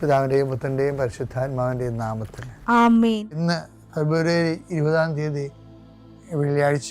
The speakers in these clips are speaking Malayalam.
പിതാവിന്റെയും പുത്രന്റെയും പരിശുദ്ധാത്മാവിന്റെയും നാമത്തിൽ. ഇന്ന് ഫെബ്രുവരി ഇരുപതാം തീയതി വെള്ളിയാഴ്ച.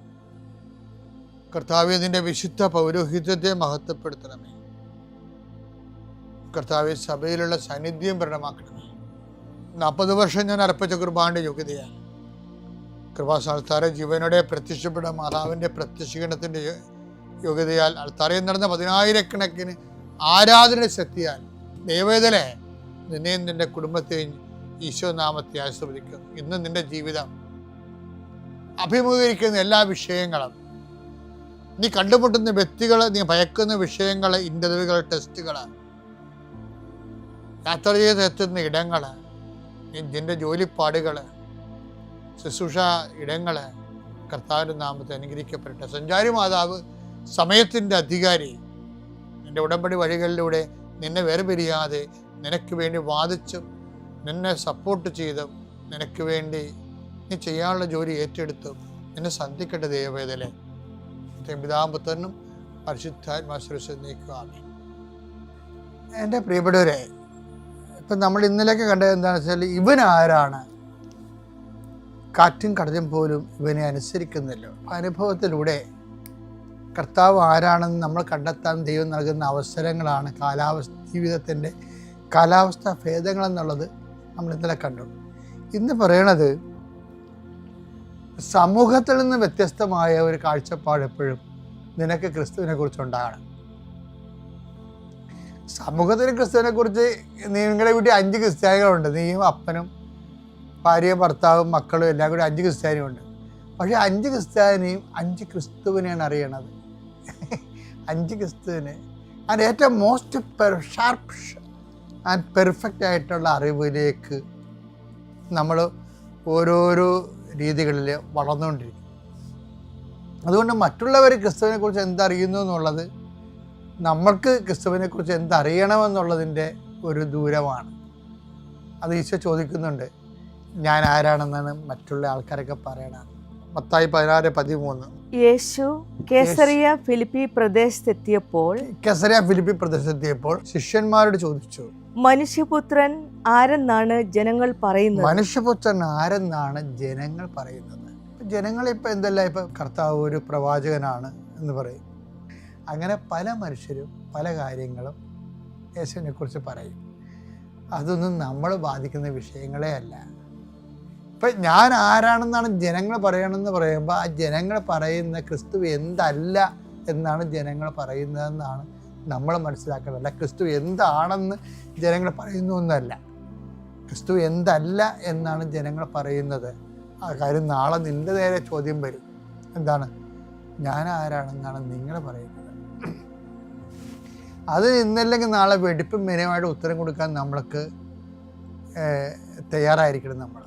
കർത്താവെ നിന്റെ വിശുദ്ധ പൗരോഹിത്യത്തെ മഹത്വപ്പെടുത്തണമേ. കർത്താവെ സഭയിലുള്ള സാന്നിധ്യം പ്രകടമാക്കണമേ. നാൽപ്പത് വർഷം ഞാൻ അർപ്പിച്ച കുർബാന്റെ യോഗ്യതയാണ്. കൃപാസാൽത്താരെ ജീവനോടെ പ്രത്യക്ഷപ്പെട്ട മാതാവിന്റെ പ്രത്യക്ഷീകരണത്തിന്റെ യോഗ്യതയാൽ അൾത്താരയിൽ നടന്ന പതിനായിരക്കണക്കിന് ആരാധന ശക്തിയാൽ ദൈവവേദനെ നിന്നെയും നിന്റെ കുടുംബത്തെയും ഈശോ നാമത്തെ ആശ്രവദിക്കുന്നു. ഇന്ന് നിന്റെ ജീവിതം അഭിമുഖീകരിക്കുന്ന എല്ലാ വിഷയങ്ങളും നീ കണ്ടുമുട്ടുന്ന വ്യക്തികളെ നീ ഭയക്കുന്ന വിഷയങ്ങൾ ഇന്റർവ്യൂകൾ ടെസ്റ്റുകൾ യാത്ര ചെയ്ത് എത്തുന്ന ഇടങ്ങൾ നിന്റെ ജോലിപ്പാടുകൾ ശുശ്രൂഷ ഇടങ്ങൾ കർത്താവിന്റെ നാമത്തെ അനുഗ്രഹിക്കപ്പെടട്ടെ. സഞ്ചാരി മാതാവ് സമയത്തിന്റെ അധികാരി നിന്റെ ഉടമ്പടി വഴികളിലൂടെ നിന്നെ വേർപിരിയാതെ നിനക്ക് വേണ്ടി വാദിച്ചും നിന്നെ സപ്പോർട്ട് ചെയ്തും നിനക്ക് വേണ്ടി നീ ചെയ്യാനുള്ള ജോലി ഏറ്റെടുത്തും നിന്നെ സന്ധിക്കട്ടെ ദൈവവേദലെ പിതാമ്പുത്രനും പരിശുദ്ധാത്മാശ്രസ് നീക്കുവാമേ എന്റെ പ്രിയപ്പെട്ടവരെ ഇപ്പം നമ്മൾ ഇന്നലെയൊക്കെ കണ്ടത് എന്താണെന്ന് വെച്ചാൽ ഇവൻ ആരാണ് കാറ്റും കടലും പോലും ഇവനെ അനുസരിക്കുന്നല്ലോ. അനുഭവത്തിലൂടെ കർത്താവ് ആരാണെന്ന് നമ്മൾ കണ്ടെത്താൻ ദൈവം നൽകുന്ന അവസരങ്ങളാണ് കാലാവസ്ഥ ജീവിതത്തിന്റെ കാലാവസ്ഥ ഭേദങ്ങളെന്നുള്ളത് നമ്മൾ ഇന്നലെ കണ്ടു. ഇന്ന് പറയണത് സമൂഹത്തിൽ നിന്ന് വ്യത്യസ്തമായ ഒരു കാഴ്ചപ്പാട് എപ്പോഴും നിനക്ക് ക്രിസ്തുവിനെ കുറിച്ച് ഉണ്ടാകണം. സമൂഹത്തിന് ക്രിസ്തുവിനെ കുറിച്ച് നിങ്ങളുടെ വീട്ടിൽ അഞ്ച് ക്രിസ്ത്യാനികളുണ്ട്. നീയും അപ്പനും ഭാര്യയും ഭർത്താവും മക്കളും എല്ലാം കൂടി അഞ്ച് ക്രിസ്ത്യാനിയുണ്ട് പക്ഷേ അഞ്ച് ക്രിസ്ത്യാനിയും അഞ്ച് ക്രിസ്തുവിനെയാണ് അറിയണത്. അഞ്ച് ക്രിസ്തുവിനെ അതിന്റെ ഏറ്റവും most per sharp and perfect ആയിട്ടുള്ള അറിവിലേക്ക് നമ്മൾ ഓരോരോ രീതികളിൽ വളർന്നുകൊണ്ടിരിക്കും. അതുകൊണ്ട് മറ്റുള്ളവർ ക്രിസ്തുവിനെക്കുറിച്ച് എന്തറിയുന്നു എന്നുള്ളത് നമ്മൾക്ക് ക്രിസ്തുവിനെക്കുറിച്ച് എന്തറിയണമെന്നുള്ളതിന്റെ ഒരു ദൂരമാണ്. അത് ഈശോ ചോദിക്കുന്നുണ്ട് ഞാൻ ആരാണെന്നാണ് മറ്റുള്ള ആൾക്കാരൊക്കെ പറയണത്? മത്തായി പതിനാറ് പതിമൂന്ന്. യേശു കേസറിയ ഫിലിപ്പി പ്രദേശത്തെത്തിയപ്പോൾ കെസറിയ ഫിലിപ്പി പ്രദേശത്തെത്തിയപ്പോൾ ശിഷ്യന്മാരോട് ചോദിച്ചു മനുഷ്യപുത്രൻ ആരെന്നാണ് ജനങ്ങൾ പറയുന്നത്? മനുഷ്യപുത്രൻ ആരെന്നാണ് ജനങ്ങൾ പറയുന്നത്? ജനങ്ങൾ ഇപ്പൊ എന്തല്ല ഇപ്പൊ കർത്താവ് ഒരു പ്രവാചകനാണ് എന്ന് പറയും. അങ്ങനെ പല മനുഷ്യരും പല കാര്യങ്ങളും യേശുവിനെ കുറിച്ച് പറയും. അതൊന്നും നമ്മൾ ബാധിക്കുന്ന വിഷയങ്ങളേ അല്ല. ഇപ്പൊ ഞാൻ ആരാണെന്നാണ് ജനങ്ങൾ പറയണമെന്ന് പറയുമ്പോൾ ആ ജനങ്ങൾ പറയുന്ന ക്രിസ്തു എന്തല്ല എന്നാണ് ജനങ്ങൾ പറയുന്നതെന്നാണ് നമ്മൾ മനസ്സിലാക്കേണ്ടത്. അല്ല ക്രിസ്തു എന്താണെന്ന് ജനങ്ങൾ പറയുന്നു എന്നല്ല. ക്രിസ്തു എന്തല്ല എന്നാണ് ജനങ്ങൾ പറയുന്നത്. ആ കാര്യം നാളെ നിന്റെ നേരെ ചോദ്യം വരും. എന്താണ്? ഞാൻ ആരാണെന്നാണ് നിങ്ങൾ പറയുന്നത്? അത് ഇന്നല്ലെങ്കിൽ നാളെ വെടിപ്പും മെനയുമായിട്ട് ഉത്തരം കൊടുക്കാൻ നമ്മൾക്ക് തയ്യാറായിരിക്കണം നമ്മൾ.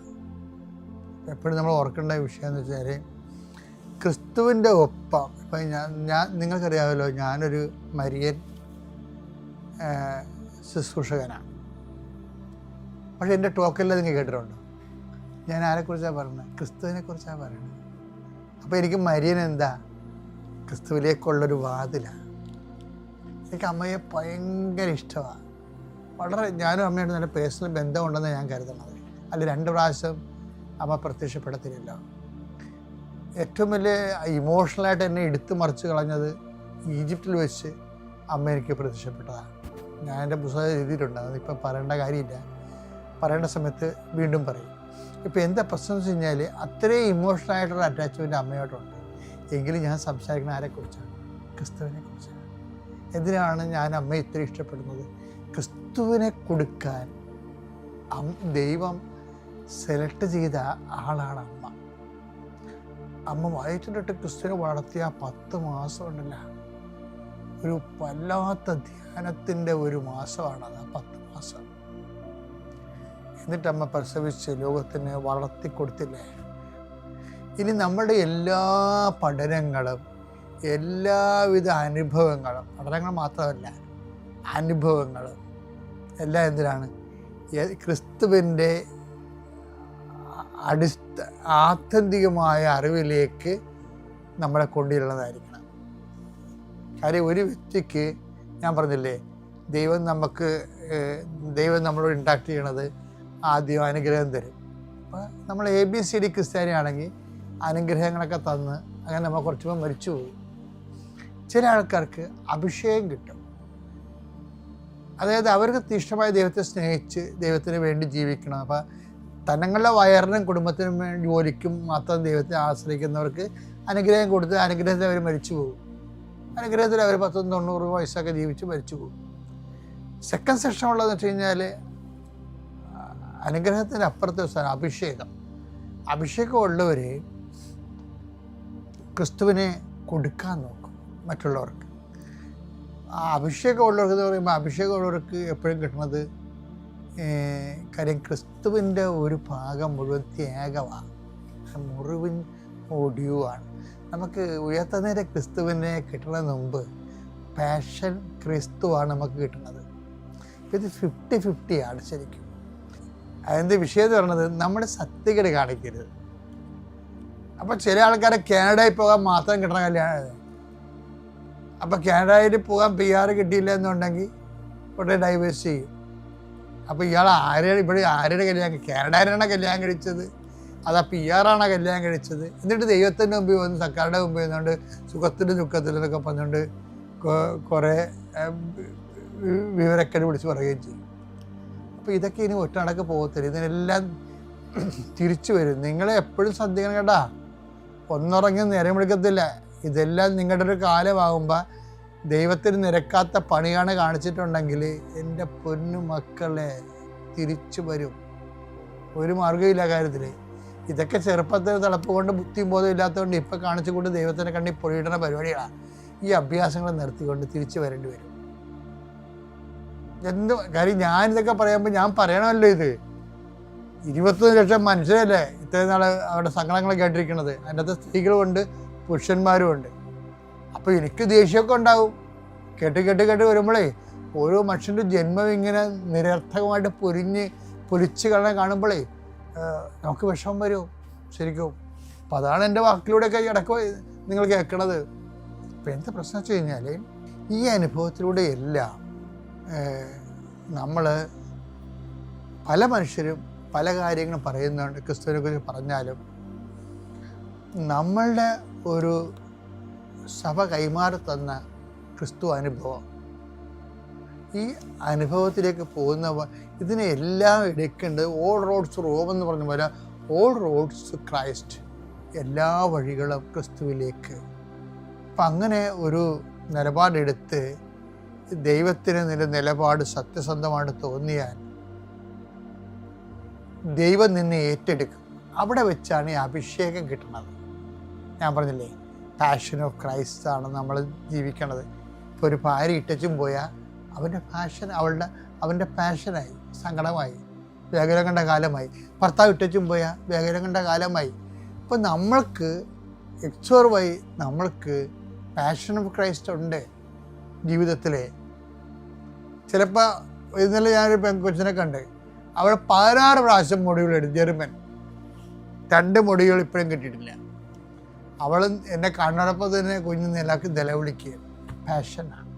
എപ്പോഴും നമ്മൾ ഓർക്കേണ്ട വിഷയം എന്ന് വെച്ചാൽ ക്രിസ്തുവിന്റെ ഒപ്പം ഇപ്പം ഞാൻ ഞാൻ നിങ്ങൾക്കറിയാമല്ലോ ഞാനൊരു മരിയൻ ശുശ്രൂഷകനാണ്. പക്ഷേ എന്റെ ടോക്കെല്ലാം നിങ്ങൾ കേട്ടിട്ടുണ്ടോ? ഞാൻ ആരെക്കുറിച്ചാണ് പറയുന്നത്? ക്രിസ്തുവിനെ കുറിച്ചാണ് പറയുന്നത്. അപ്പോൾ എനിക്ക് മരിയൻ എന്താ? ക്രിസ്തുവിലേക്കുള്ളൊരു വാതിലാണ് എനിക്ക് അമ്മയെ ഭയങ്കര ഇഷ്ടമാണ്. വളരെ ഞാനും അമ്മയായിട്ട് നല്ല പേഴ്സണൽ ബന്ധമുണ്ടെന്ന് ഞാൻ കരുതുന്നത്. അല്ല രണ്ട് പ്രാവശ്യം അമ്മ പ്രത്യക്ഷപ്പെടത്തിനില്ല ഏറ്റവും വലിയ ഇമോഷണലായിട്ട് എന്നെ എടുത്തു മറിച്ച് കളഞ്ഞത് ഈജിപ്തിൽ വെച്ച് അമ്മ എനിക്ക് പ്രത്യക്ഷപ്പെട്ടതാണ്. ഞാൻ എന്റെ പുസ്തകം എഴുതിയിട്ടുണ്ട് അതിപ്പോൾ പറയേണ്ട കാര്യമില്ല. പറയേണ്ട സമയത്ത് വീണ്ടും പറയും. ഇപ്പോൾ എന്താ പ്രശ്നം എന്ന് വെച്ച് കഴിഞ്ഞാൽ അത്രയും ഇമോഷണൽ ആയിട്ടുള്ള അറ്റാച്ച്മെന്റ് അമ്മയോട്ടുണ്ട് എങ്കിലും ഞാൻ സംസാരിക്കുന്ന ആരെക്കുറിച്ചാണ്? ക്രിസ്തുവിനെ കുറിച്ചാണ്. എന്തിനാണ് ഞാൻ അമ്മയെ ഇത്ര ഇഷ്ടപ്പെടുന്നത്? ക്രിസ്തുവിനെ കൊടുക്കാൻ ദൈവം സെലക്ട് ചെയ്ത ആളാണ് അമ്മ. അമ്മ വയറ്റിലിട്ട് ക്രിസ്തുവിനെ വളർത്തിയ പത്ത് മാസം ഉണ്ടല്ല ഒരു വല്ലാത്ത ധ്യാനത്തിന്റെ ഒരു മാസമാണത് ആ പത്ത് മാസം. എന്നിട്ട് അമ്മ പ്രസവിച്ച് ലോകത്തിന് വളർത്തിക്കൊടുത്തില്ലേ ഇനി നമ്മുടെ എല്ലാ പഠനങ്ങളും എല്ലാവിധ അനുഭവങ്ങളും പഠനങ്ങൾ മാത്രമല്ല അനുഭവങ്ങളും എല്ലാം എന്തിനാണ്? ക്രിസ്തുവിന്റെ അടിസ്ഥ ആത്യന്തികമായ അറിവിലേക്ക് നമ്മളെ കൊണ്ടുവരുന്നതായിരിക്കണം കാര്യം ഒരു വ്യക്തിക്ക് ഞാൻ പറഞ്ഞില്ലേ ദൈവം നമുക്ക് ദൈവം നമ്മളോട് ഇൻട്രാക്ട് ചെയ്യണത് ആദ്യം അനുഗ്രഹം തരും. അപ്പോൾ നമ്മൾ എ ബി സി ഡി ക്രിസ്ത്യാനി ആണെങ്കിൽ അനുഗ്രഹങ്ങളൊക്കെ തന്ന് അങ്ങനെ നമ്മൾ കുറച്ചുമ്പോൾ മരിച്ചു പോകും ചില ആൾക്കാർക്ക് അഭിഷേകം കിട്ടും. അതായത് അവർക്ക് തീഷ്ടമായ ദൈവത്തെ സ്നേഹിച്ച് ദൈവത്തിന് വേണ്ടി ജീവിക്കണം. അപ്പം തങ്ങളുടെ വയറിനും കുടുംബത്തിനും ജോലിക്കും മാത്രം ദൈവത്തെ ആശ്രയിക്കുന്നവർക്ക് അനുഗ്രഹം കൊടുത്ത് അനുഗ്രഹത്തിൽ അവർ മരിച്ചു പോകും. അനുഗ്രഹത്തിൽ അവർ പത്തും തൊണ്ണൂറ് വയസ്സൊക്കെ ജീവിച്ച് മരിച്ചു പോകും. സെക്കൻഡ് സെക്ഷൻ ഉള്ളതെന്ന് വെച്ച് കഴിഞ്ഞാൽ അനുഗ്രഹത്തിന് അപ്പുറത്തെ സ്ഥലം അഭിഷേകം. അഭിഷേകം ഉള്ളവർ ക്രിസ്തുവിനെ കൊടുക്കാൻ നോക്കും മറ്റുള്ളവർക്ക്. ആ അഭിഷേകം ഉള്ളവർക്ക് എന്ന് പറയുമ്പോൾ അഭിഷേകം ഉള്ളവർക്ക് എപ്പോഴും കിട്ടുന്നത് കാര്യം ക്രിസ്തുവിന്റെ ഒരു ഭാഗം മുഴുവൻ ത്യാഗമാണ്. മുറിവിൻ ഒടിയുവാണ് നമുക്ക് ഉയർത്തുന്നതിന്റെ ക്രിസ്തുവിനെ കിട്ടുന്നതിന് മുമ്പ് പാഷൻ ക്രിസ്തുവാണ് നമുക്ക് കിട്ടുന്നത്. ഇത് ഫിഫ്റ്റി ഫിഫ്റ്റി ആണ് ശരിക്കും. അതിന്റെ വിഷയം എന്ന് പറയുന്നത് നമ്മുടെ സത്യകേട് കാണിക്കരുത്. അപ്പം ചില ആൾക്കാരെ കാനഡയിൽ പോകാൻ മാത്രം കിട്ടണ കല്യാണം അപ്പം കാനഡയിൽ പോകാൻ പി ആർ കിട്ടിയില്ല എന്നുണ്ടെങ്കിൽ ഉടനെ ഡൈവേഴ്സ് ചെയ്യും. അപ്പോൾ ഇയാൾ ആരെയാണ് ഇവിടെ ആരുടെ കല്യാണം കാനഡയിലാണ് കല്യാണം കഴിച്ചത്? അതാ പി ആറാണ് കല്യാണം കഴിച്ചത്? എന്നിട്ട് ദൈവത്തിന്റെ മുമ്പിൽ വന്ന് സർക്കാരുടെ മുമ്പിൽ വന്നുകൊണ്ട് സുഖത്തിന്റെ ദുഃഖത്തിലൊക്കെ പറഞ്ഞുകൊണ്ട് കുറേ വിവരക്കേട് വിളിച്ച് പറയുകയും ചെയ്യും. അപ്പോൾ ഇതൊക്കെ ഇനി ഒറ്റടക്ക് പോകത്തില്ല. ഇതിനെല്ലാം തിരിച്ചു വരും. നിങ്ങളെ എപ്പോഴും ശ്രദ്ധിക്കണം കേട്ടാ. ഒന്നുറങ്ങി നേരം വിളിക്കത്തില്ല ഇതെല്ലാം നിങ്ങളുടെ ഒരു കാലമാകുമ്പോൾ ദൈവത്തിന് നിരക്കാത്ത പണിയാണ് കാണിച്ചിട്ടുണ്ടെങ്കിൽ എന്റെ പൊന്നു മക്കളെ തിരിച്ചു വരും. ഒരു മാർഗമില്ല കാര്യത്തിൽ ഇതൊക്കെ ചെറുപ്പത്തിൽ തിളപ്പ് കൊണ്ട് ബുദ്ധിയും ബോധം ഇല്ലാത്തതുകൊണ്ട് ഇപ്പം കാണിച്ചു കൊണ്ട് ദൈവത്തിനെ കണ്ടി പൊഴിയിടുന്ന പരിപാടികളാണ് ഈ അഭ്യാസങ്ങൾ നിർത്തിക്കൊണ്ട് തിരിച്ചു വരേണ്ടി വരും. എന്ത് കാര്യം? ഞാൻ ഇതൊക്കെ പറയുമ്പോൾ ഞാൻ പറയണമല്ലോ ഇത്. ഇരുപത്തൊന്ന് ലക്ഷം മനുഷ്യരല്ലേ ഇത്രയും നാൾ അവരുടെ സങ്കടങ്ങൾ കേട്ടിരിക്കുന്നത് അതിന്റെ അകത്ത് സ്ത്രീകളുമുണ്ട് പുരുഷന്മാരും ഉണ്ട് അപ്പോൾ എനിക്ക് ദേഷ്യമൊക്കെ ഉണ്ടാവും. കേട്ട് കേട്ട് കേട്ട് വരുമ്പോഴേ ഓരോ മനുഷ്യന്റെ ജന്മം ഇങ്ങനെ നിരർത്ഥകമായിട്ട് പൊരിഞ്ഞ് പൊലിച്ച് കളഞ്ഞ കാണുമ്പോഴേ നമുക്ക് വിഷമം വരും. ശരിക്കും. അപ്പോൾ അതാണ് എന്റെ വാക്കിലൂടെയൊക്കെ ഇടയ്ക്ക് നിങ്ങൾ കേൾക്കണത്. അപ്പോൾ എന്താ പ്രശ്നം വെച്ച് കഴിഞ്ഞാൽ ഈ അനുഭവത്തിലൂടെ എല്ലാം നമ്മൾ പല മനുഷ്യരും പല കാര്യങ്ങളും പറയുന്നുണ്ട്. ക്രിസ്തുവിനെ കുറിച്ച് പറഞ്ഞാലും നമ്മളുടെ ഒരു സഭ കൈമാറി തന്ന ക്രിസ്തു അനുഭവം. ഈ അനുഭവത്തിലേക്ക് പോകുന്നവ ഇതിനെ എല്ലാം എടുക്കേണ്ടത് ഓൾ റോഡ്സ് റോം എന്ന് പറഞ്ഞ പോലെ ഓൾ റോഡ്സ് ക്രൈസ്റ്റ് എല്ലാ വഴികളും ക്രിസ്തുവിലേക്ക്. അപ്പം അങ്ങനെ ഒരു നിലപാടെടുത്ത് ദൈവത്തിന് നിന്റെ നിലപാട് സത്യസന്ധമായിട്ട് തോന്നിയാൽ ദൈവം നിന്നെ ഏറ്റെടുക്കും. അവിടെ വെച്ചാണ് ഈ അഭിഷേകം കിട്ടുന്നത് ഞാൻ പറഞ്ഞില്ലേ? പാഷൻ ഓഫ് ക്രൈസ്റ്റ് ആണ് നമ്മൾ ജീവിക്കണത് ഇപ്പോൾ ഒരു ഭാര്യ ഇട്ടച്ചും പോയാൽ അവന്റെ പാഷൻ അവളുടെ അവന്റെ പാഷനായി സങ്കടമായി വേഗരം കണ്ട കാലമായി. ഭർത്താവ് ഇട്ടച്ചും പോയാൽ വേഗരം കണ്ട കാലമായി. അപ്പോൾ നമ്മൾക്ക് എക്സോർവായി നമ്മൾക്ക് പാഷൻ ഓഫ് ക്രൈസ്റ്റ് ഉണ്ട് ജീവിതത്തിൽ ചിലപ്പോൾ ഇന്നലെ ഞാനൊരു പെൺകൊച്ചിനെ കണ്ട് അവൾ പതിനാറ് പ്രാവശ്യം മുടികൾ എടുത്തു ജെർമൻ രണ്ട് മൊടികൾ ഇപ്പോഴും കിട്ടിയിട്ടില്ല. അവൾ എന്നെ കണ്ണടപ്പം തന്നെ കുഞ്ഞു നിലയ്ക്ക് നിലവിളിക്കുക പാഷനാണ്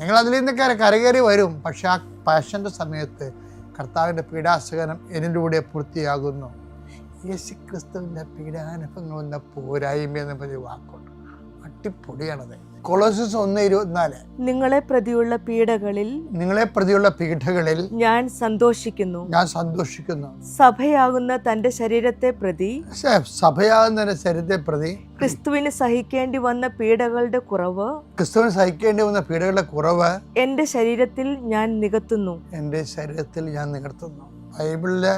നിങ്ങൾ അതിൽ നിന്നൊക്കെ കരകയറി വരും. പക്ഷെ ആ പാഷന്റെ സമയത്ത് കർത്താവിന്റെ പീഡാസകനം എന്നിലൂടെ പൂർത്തിയാകുന്നു. യേശു ക്രിസ്തുവിന്റെ പീഡാനുഭവങ്ങൾ എന്ന പോരായ്മ എന്ന് പറഞ്ഞ വാക്കുണ്ട്. അട്ടിപ്പൊടിയാണത് കൊളോസസ് ഒന്ന് ഇരുപത്തിനാല്. നിങ്ങളെ പ്രതിയുള്ള പീഡകളിൽ നിങ്ങളെ പ്രതിയുള്ള പീഠകളിൽ ഞാൻ സന്തോഷിക്കുന്നു. ഞാൻ സന്തോഷിക്കുന്നു. സഭയാകുന്ന തന്റെ ശരീരത്തെ പ്രതി സഭയാകുന്ന ശരീരത്തെ പ്രതി ക്രിസ്തുവിന് സഹിക്കേണ്ടി വന്ന പീഡകളുടെ കുറവ് ക്രിസ്തുവിന് സഹിക്കേണ്ടി വന്ന പീഡകളുടെ കുറവ് എന്റെ ശരീരത്തിൽ ഞാൻ നികത്തുന്നു. എന്റെ ശരീരത്തിൽ ഞാൻ നികത്തുന്നു. ബൈബിളിലെ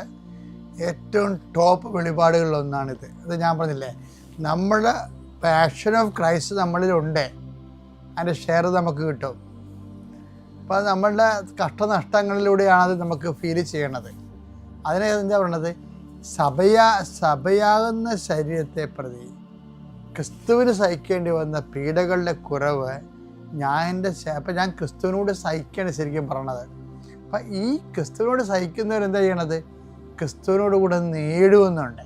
ഏറ്റവും ടോപ്പ് വെളിപാടുകളിലൊന്നാണിത് അത് ഞാൻ പറഞ്ഞില്ലേ? നമ്മുടെ പാഷൻ ഓഫ് ക്രൈസ്റ്റ് നമ്മളിലുണ്ട്. അതിന്റെ ഷെയർ നമുക്ക് കിട്ടും. അപ്പോൾ അത് നമ്മളുടെ കഷ്ടനഷ്ടങ്ങളിലൂടെയാണ് അത് നമുക്ക് ഫീൽ ചെയ്യണത്. അതിനെ എന്താ പറയണത്? സഭയാ സഭയാകുന്ന ശരീരത്തെ പ്രതി ക്രിസ്തുവിന് സഹിക്കേണ്ടി വന്ന പീഡകളുടെ കുറവ് ഞാൻ എന്റെ അപ്പം ഞാൻ ക്രിസ്തുവിനോട് സഹിക്കുകയാണ് ശരിക്കും പറയണത്. അപ്പം ഈ ക്രിസ്തുവിനോട് സഹിക്കുന്നവരെന്താ ചെയ്യണത്? ക്രിസ്തുവിനോട് കൂടെ നേടുമെന്നുണ്ട്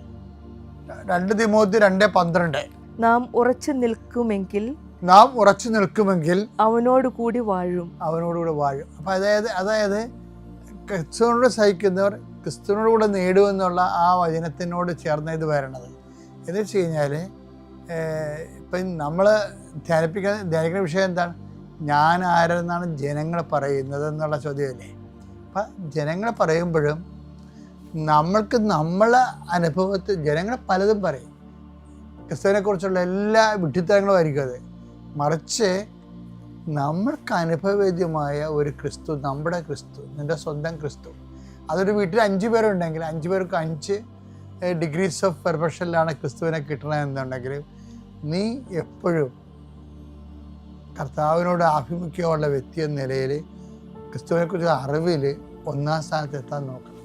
രണ്ട് തിമോത്തി രണ്ട് പന്ത്രണ്ട്. നാം ഉറച്ചു നിൽക്കുമെങ്കിൽ നാം ഉറച്ചു നിൽക്കുമെങ്കിൽ അവനോട് കൂടി വാഴും. അവനോടുകൂടെ വാഴും. അപ്പം അതായത് അതായത് ക്രിസ്തുവിനോട് സഹിക്കുന്നവർ ക്രിസ്തുവിനോട് കൂടെ നേടുമെന്നുള്ള ആ വചനത്തിനോട് ചേർന്ന ഇത് വരണത്. എന്ന് വെച്ച് കഴിഞ്ഞാൽ ഇപ്പം നമ്മൾ ധ്യാനിപ്പിക്കുന്ന ധ്യാനിക്കുന്ന വിഷയം എന്താണ്? ഞാൻ ആരെന്നാണ് ജനങ്ങൾ പറയുന്നത് എന്നുള്ള ചോദ്യമല്ലേ? അപ്പം ജനങ്ങൾ പറയുമ്പോഴും നമ്മൾക്ക് നമ്മളെ അനുഭവത്തിൽ ജനങ്ങൾ പലതും പറയും. ക്രിസ്തുവിനെക്കുറിച്ചുള്ള എല്ലാ വിഡ്ഢിത്തരങ്ങളും ആയിരിക്കും അത്. മറിച്ച് നമ്മൾക്ക് അനുഭവവേദ്യമായ ഒരു ക്രിസ്തു നമ്മുടെ ക്രിസ്തു നിന്റെ സ്വന്തം ക്രിസ്തു. അതൊരു വീട്ടിൽ അഞ്ച് പേരുണ്ടെങ്കിൽ അഞ്ച് പേർക്ക് അഞ്ച് ഡിഗ്രീസ് ഓഫ് പെർഫെക്ഷനിലാണ് ക്രിസ്തുവിനെ കിട്ടണമെന്നുണ്ടെങ്കിൽ നീ എപ്പോഴും കർത്താവിനോട് ആഭിമുഖ്യമുള്ള വ്യക്തി എന്ന നിലയിൽ ക്രിസ്തുവിനെക്കുറിച്ച് അറിവിൽ ഒന്നാം സ്ഥാനത്ത് എത്താൻ നോക്കണം.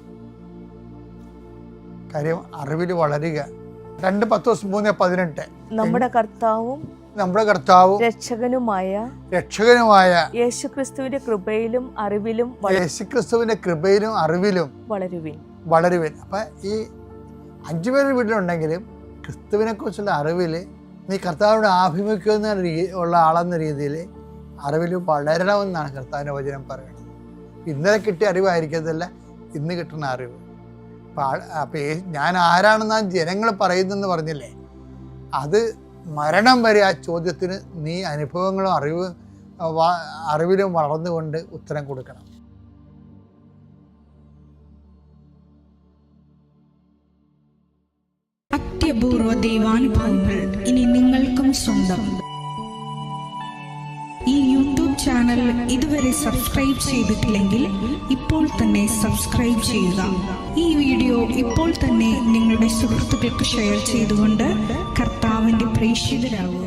കാര്യം അറിവിൽ വളരുക. രണ്ട് പത്ത് ദിവസം മൂന്ന് പതിനെട്ട്. നമ്മുടെ കർത്താവും നമ്മുടെ കർത്താവും രക്ഷകനുമായ രക്ഷകനുമായ യേശുക്രിസ്തുവിന്റെ കൃപയിലും അറിവിലും യേശുക്രിസ്തുവിന്റെ കൃപയിലും അറിവിലും വളരുവിൻ. വളരുവിൻ. അപ്പൊ ഈ അഞ്ചു പേര് വീട്ടിലുണ്ടെങ്കിലും ക്രിസ്തുവിനെക്കുറിച്ചുള്ള അറിവിൽ നീ കർത്താവിനോട് ആഭിമുഖ്യം എന്ന ഉള്ള ആളെന്ന രീതിയിൽ അറിവിൽ വളരണമെന്നാണ് കർത്താവിന്റെ വചനം പറയുന്നത്. ഇന്നലെ കിട്ടിയ അറിവായിരിക്കത്തില്ല ഇന്ന് കിട്ടുന്ന അറിവ്. അപ്പം ഞാൻ ആരാണെന്നാണ് ജനങ്ങൾ പറയുന്നെന്ന് പറഞ്ഞില്ലേ? അത് മരണം വരെ ആ ചോദ്യത്തിന് നീ അനുഭവങ്ങളും അറിവ് അറിവിലും വളർന്നുകൊണ്ട് ഉത്തരം കൊടുക്കണം. അത്യപൂർവ ദൈവാനുഭവങ്ങൾ ഇനി നിങ്ങൾക്കും സ്വന്തം. ഈ യൂട്യൂബ് ചാനൽ ഇതുവരെ സബ്സ്ക്രൈബ് ചെയ്തിട്ടില്ലെങ്കിൽ ഇപ്പോൾ തന്നെ സബ്സ്ക്രൈബ് ചെയ്യുക. ഈ വീഡിയോ ഇപ്പോൾ തന്നെ നിങ്ങളുടെ സുഹൃത്തുക്കൾക്ക് ഷെയർ ചെയ്തുകൊണ്ട് കർത്താവിന്റെ പ്രേക്ഷിതരാകുക